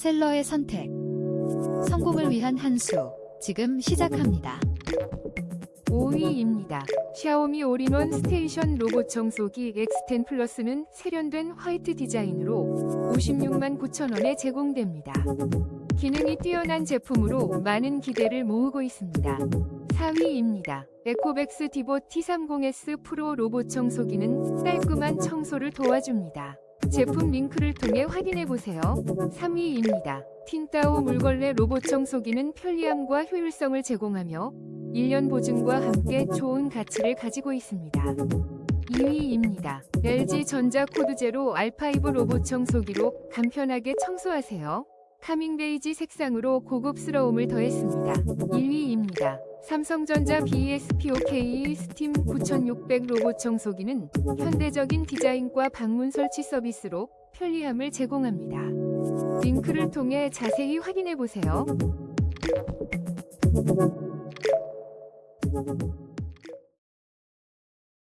셀러의 선택. 성공을 위한 한 수. 지금 시작합니다. 5위입니다. 샤오미 올인원 스테이션 로봇 청소기 X10 플러스는 세련된 화이트 디자인으로 56만 9천 원에 제공됩니다. 기능이 뛰어난 제품으로 많은 기대를 모으고 있습니다. 4위입니다. 에코백스 디보 T30S 프로 로봇 청소기는 깔끔한 청소를 도와줍니다. 제품 링크를 통해 확인해 보세요. 3위입니다. 틴따오 물걸레 로봇 청소기는 편리함과 효율성을 제공하며 1년 보증과 함께 좋은 가치를 가지고 있습니다. 2위입니다. LG 전자 코드 제로 R5 로봇 청소기로 간편하게 청소하세요. 카밍 베이지 색상으로 고급스러움을 더했습니다. 1위입니다. 삼성전자 BSPOK 스팀 9600 로봇 청소기는 현대적인 디자인과 방문 설치 서비스로 편리함을 제공합니다. 링크를 통해 자세히 확인해 보세요.